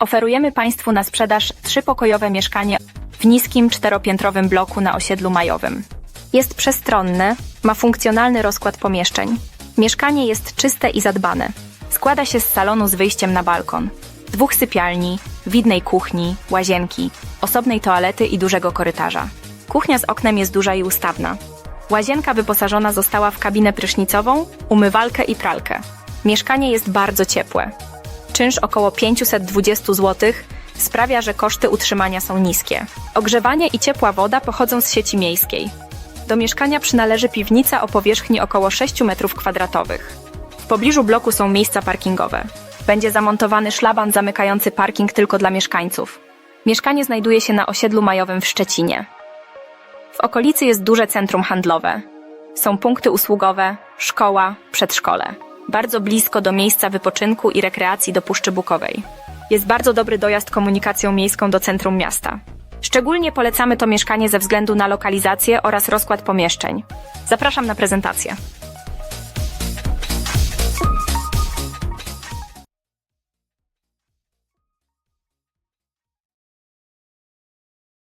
Oferujemy Państwu na sprzedaż trzypokojowe mieszkanie w niskim czteropiętrowym bloku na osiedlu majowym. Jest przestronne, ma funkcjonalny rozkład pomieszczeń. Mieszkanie jest czyste i zadbane. Składa się z salonu z wyjściem na balkon, dwóch sypialni, widnej kuchni, łazienki, osobnej toalety i dużego korytarza. Kuchnia z oknem jest duża i ustawna. Łazienka wyposażona została w kabinę prysznicową, umywalkę i pralkę. Mieszkanie jest bardzo ciepłe. Czynsz około 520 zł sprawia, że koszty utrzymania są niskie. Ogrzewanie i ciepła woda pochodzą z sieci miejskiej. Do mieszkania przynależy piwnica o powierzchni około 6 m2. W pobliżu bloku są miejsca parkingowe. Będzie zamontowany szlaban zamykający parking tylko dla mieszkańców. Mieszkanie znajduje się na osiedlu majowym w Szczecinie. W okolicy jest duże centrum handlowe. Są punkty usługowe, szkoła, przedszkole. Bardzo blisko do miejsca wypoczynku i rekreacji do Puszczy Bukowej. Jest bardzo dobry dojazd komunikacją miejską do centrum miasta. Szczególnie polecamy to mieszkanie ze względu na lokalizację oraz rozkład pomieszczeń. Zapraszam na prezentację.